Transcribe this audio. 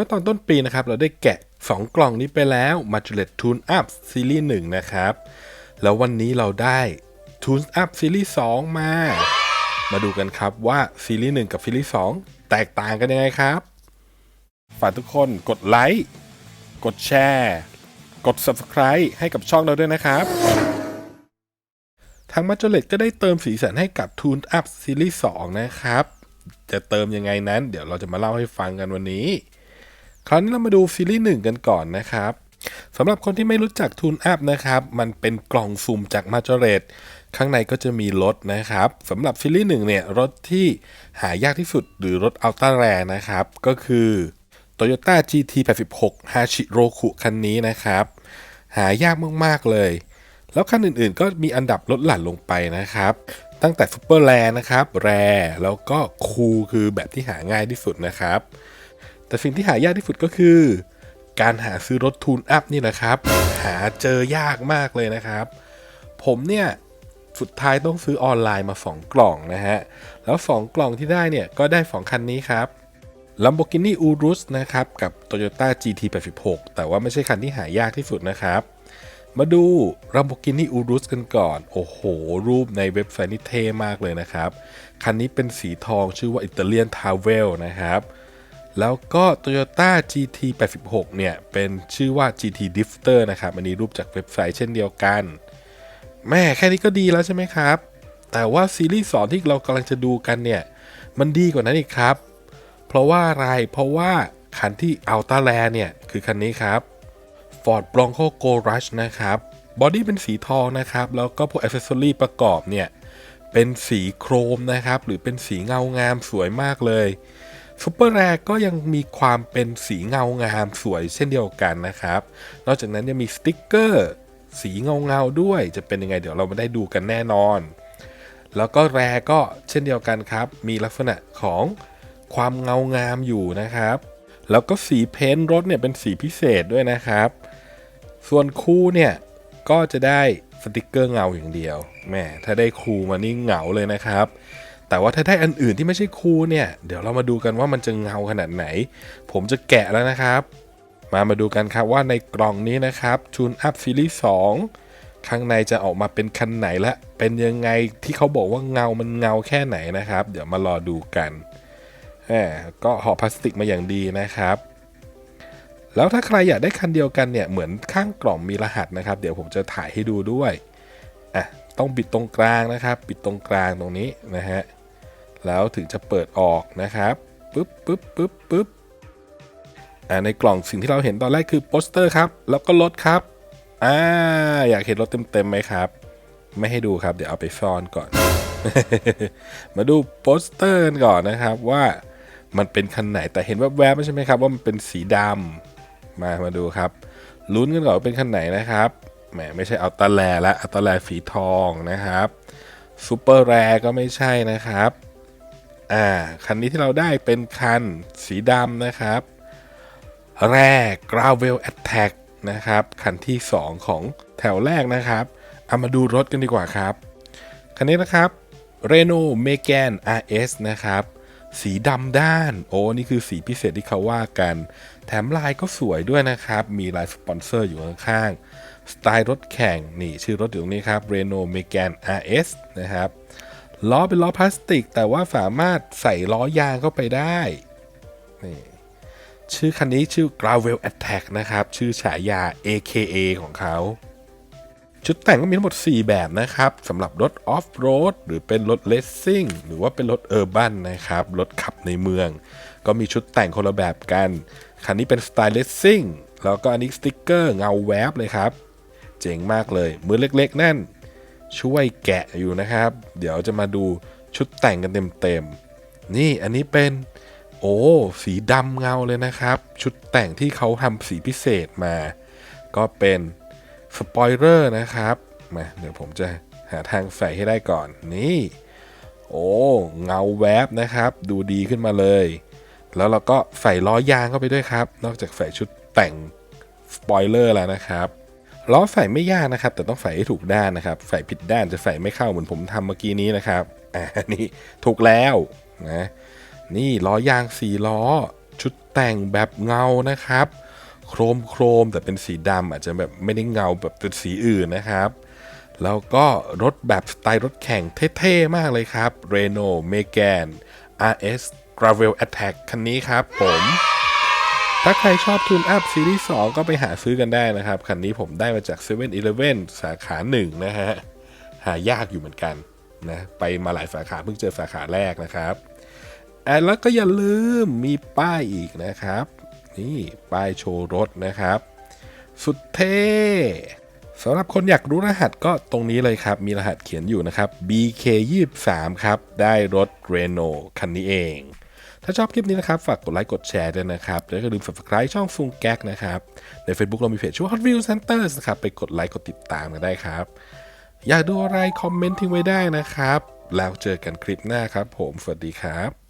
มื่อตอนต้นปีนะครับเราได้แกะ 2 กล่องนี้ไปแล้ว m a t u r e t Tune Up ซีรีส์1นะครับ แล้ววันนี้เราได้ Tune Up ซีรีส์2มา มาดูกันครับว่าซีรีส์1กับซีรีส์2แตกต่างกันยังไงครับฝากทุกคนกดไลค์กดแชร์กด Subscribe ให้กับช่องเราด้วยนะครับ ทางมัจ o เลตก็ได้เติมสีสันให้กับ Tune Up ซีรีส์2นะครับ จะเติมยังไงนั้น เดี๋ยวเราจะมาเล่าให้ฟังกันวันนี้ คราวนี้เรามาดูซีรีส์1กันก่อนนะครับสำหรับคนที่ไม่รู้จัก Tune Up นะครับ มันเป็นกล่องสุ่มจากมัจ o เลตข้างในก็จะมีรถนะครับสำหรับซีรีส์1เนี่ย รถที่หายากที่สุดหรือรถอัลต้าแรนะครับ ก็คือ Toyota GT86 h a c h i r o k u คันนี้นะครับ หายากมาก ๆ เลย แล้วคันอื่นๆ ก็มีอันดับลดหลั่นลงไปนะครับ ตั้งแต่ซูเปอร์แรนะครับ แรแล้วก็คูลคือแบบที่หาง่ายที่สุดนะครับ แต่สิ่งที่หายากที่สุดก็คือ การหาซื้อรถทูนอัพนี่แหละครับ หาเจอยากมากเลยนะครับ ผมเนี่ยสุดท้ายต้องซื้อออนไลน์มา 2 กล่องนะฮะ แล้ว 2 กล่องที่ได้เนี่ย ก็ได้ 2 คันนี้ครับ Lamborghini Urus นะครับ กับ Toyota GT86 แต่ว่าไม่ใช่คันที่หายากที่สุดนะครับ มาดู Lamborghini Urus กันก่อน โอ้โห รูปในเว็บไซต์นี่เท่มากเลยนะครับ คันนี้เป็นสีทองชื่อว่า Italian Travel นะครับ แล้วก็ Toyota GT86 เนี่ย เป็นชื่อว่า GT Drifter นะครับ อันนี้รูปจากเว็บไซต์เช่นเดียวกัน แม่แค่นี้ก็ดีแล้วใช่ไหมครับ แต่ว่าซีรีส์สอนที่เรากำลังจะดูกันเนี่ย มันดีกว่านั้นอีกครับ เพราะว่าอะไร เพราะว่าคันที่อัลต้าแลเนี่ย คือคันนี้ครับ Ford Bronco Go Rush นะครับ บอดี้เป็นสีทองนะครับ แล้วก็พวกอ c เซสซอรี่ประกอบเนี่ย เป็นสีโครมนะครับ หรือเป็นสีเงางามสวยมากเลย ซูเปอร์แรก็ยังมีความเป็นสีเงางามสวยเช่นเดียวกันนะครับ นอกจากนั้นยังมีสติ๊กเกอร์สีเงาเงาๆด้วย จะเป็นยังไงเดี๋ยวเรามาได้ดูกันแน่นอน แล้วก็แรก็เช่นเดียวกันครับ มีลักษณะของความเงางามอยู่นะครับ แล้วก็สีเพ้นท์รถเนี่ยเป็นสีพิเศษด้วยนะครับ ส่วนคู่เนี่ยก็จะได้สติกเกอร์เงาอย่างเดียวแหมถ้าได้คูมานี่เหงาเลยนะครับ แต่ว่าถ้าได้อันอื่นที่ไม่ใช่คูเนี่ย เดี๋ยวเรามาดูกันว่ามันจะเงาขนาดไหน ผมจะแกะแล้วนะครับ มามาดูกันครับว่าในกล่องนี้นะครับ Tune Up Series 2ข้างในจะออกมาเป็นคันไหนและ เป็นยังไงที่เขาบอกว่าเงามันเงาแค่ไหนนะครับ เดี๋ยวมารอดูกันแหมก็ห่อพลาสติกมาอย่างดีนะครับ แล้วถ้าใครอยากได้คันเดียวกันเนี่ย เหมือนข้างกล่องมีรหัสนะครับ เดี๋ยวผมจะถ่ายให้ดูด้วยอะต้องปิดตรงกลางนะครับปิดตรงกลางตรงนี้นะฮะ แล้วถึงจะเปิดออกนะครับปึ๊บปึ๊บปึ๊บปึ๊บอ่าในกล่องสิ่งที่เราเห็นตอนแรกคือโปสเตอร์ครับ แล้วก็รถครับอ่าอยากเห็นรถเต็มๆไหมครับ ไม่ให้ดูครับเดี๋ยวเอาไปซ่อนก่อน มาดูโปสเตอร์กันก่อนนะครับว่ามันเป็นคันไหนแต่เห็นแวบๆไม่ใช่ไหมครับ ว่ามันเป็นสีดำมามาดูครับลุ้นกันก่อนว่าเป็นคันไหนนะครับแหมไม่ใช่อัลตาแลและอัลตาแลสีทองนะครับซูเปอร์แรก็ไม่ใช่นะครับ อ่าคันนี้ที่เราได้เป็นคันสีดำนะครับ แรก Gravel Attack นะครับ คันที่ 2 ของแถวแรกนะครับ เอามาดูรถกันดีกว่าครับ คันนี้นะครับ Renault Megane RS นะครับ สีดำด้าน โอ้ นี่คือสีพิเศษที่เขาว่ากัน แถมลายก็สวยด้วยนะครับ มีลายสปอนเซอร์อยู่ข้างๆสไตล์รถแข่ง นี่ ชื่อรถอยู่ตรงนี้ครับ Renault Megane RS นะครับ ล้อเป็นล้อพลาสติก แต่ว่าสามารถใส่ล้อยางเข้าไปได้นี่ชื่อคันนี้ชื่อ Gravel Attack นะครับ ชื่อฉายา AKA ของเขา ชุดแต่งก็มีทั้งหมด 4 แบบนะครับสำหรับรถออฟโรดหรือเป็นรถเลสซิ่งหรือว่าเป็นรถเออร์บันนะครับ รถขับในเมือง ก็มีชุดแต่งคนละแบบกัน คันนี้เป็นสไตล์เลสซิ่งแล้วก็อันนี้สติกเกอร์เงาแวบเลยครับ เจ๋งมากเลย มือเล็กๆ นั่น ช่วยแกะอยู่นะครับ เดี๋ยวจะมาดูชุดแต่งกันเต็มๆ นี่อันนี้เป็นโอ้สีดำเงาเลยนะครับ ชุดแต่งที่เขาทำสีพิเศษมา ก็เป็นสปอยเลอร์นะครับมาเดี๋ยวผมจะหาทางใส่ให้ได้ก่อนนี่ โอ้เงาแวบนะครับ ดูดีขึ้นมาเลย แล้วเราก็ใส่ล้อยางเข้าไปด้วยครับ นอกจากใส่ชุดแต่งสปอยเลอร์แล้วนะครับ ล้อใส่ไม่ยากนะครับ แต่ต้องใส่ให้ถูกด้านนะครับ ใส่ผิดด้านจะใส่ไม่เข้าเหมือนผมทำเมื่อกี้นี้นะครับอ่านี่ถูกแล้วนะนี่ล้อยางสี่ล้อ ชุดแต่งแบบเงานะครับ โครมโครมแต่เป็นสีดำอาจจะแบบไม่ได้เงาแบบเป็นสีอื่นนะครับ แล้วก็รถแบบสไตล์รถแข่งเท่ๆ มากเลยครับ Renault Megane RS Gravel Attack คันนี้ครับผม ถ้าใครชอบทูนอัพซีรีส์2ก็ไปหาซื้อกันได้นะครับ คันนี้ผมได้มาจาก7 e เ e ่ e อสาขาหนึ่งนะฮะ หายากอยู่เหมือนกันนะ ไปมาหลายสาขาเพิ่งเจอสาขาแรกนะครับอะแล้วก็อย่าลืมมีป้ายอีกนะครับ นี่ป้ายโชว์รถนะครับ สุดเท่สำหรับคนอยากรู้รหัสก็ตรงนี้เลยครับ มีรหัสเขียนอยู่นะครับ BK23 ครับ ได้รถ Renault คันนี้เอง ถ้าชอบคลิปนี้นะครับฝากกดไลค์กดแชร์ด้วยนะครับแล้วก็ลืม subscribe ช่องฟุงแก๊กนะครับใน Facebook เรามีเพจชื่อว่า Hot View Centers นะครับไปกดไลค์กดติดตามกันได้ครับ อยากดูอะไรคอมเมนต์ทิ้งไว้ได้นะครับ แล้วเจอกันคลิปหน้าครับ ผมสวัสดีครับ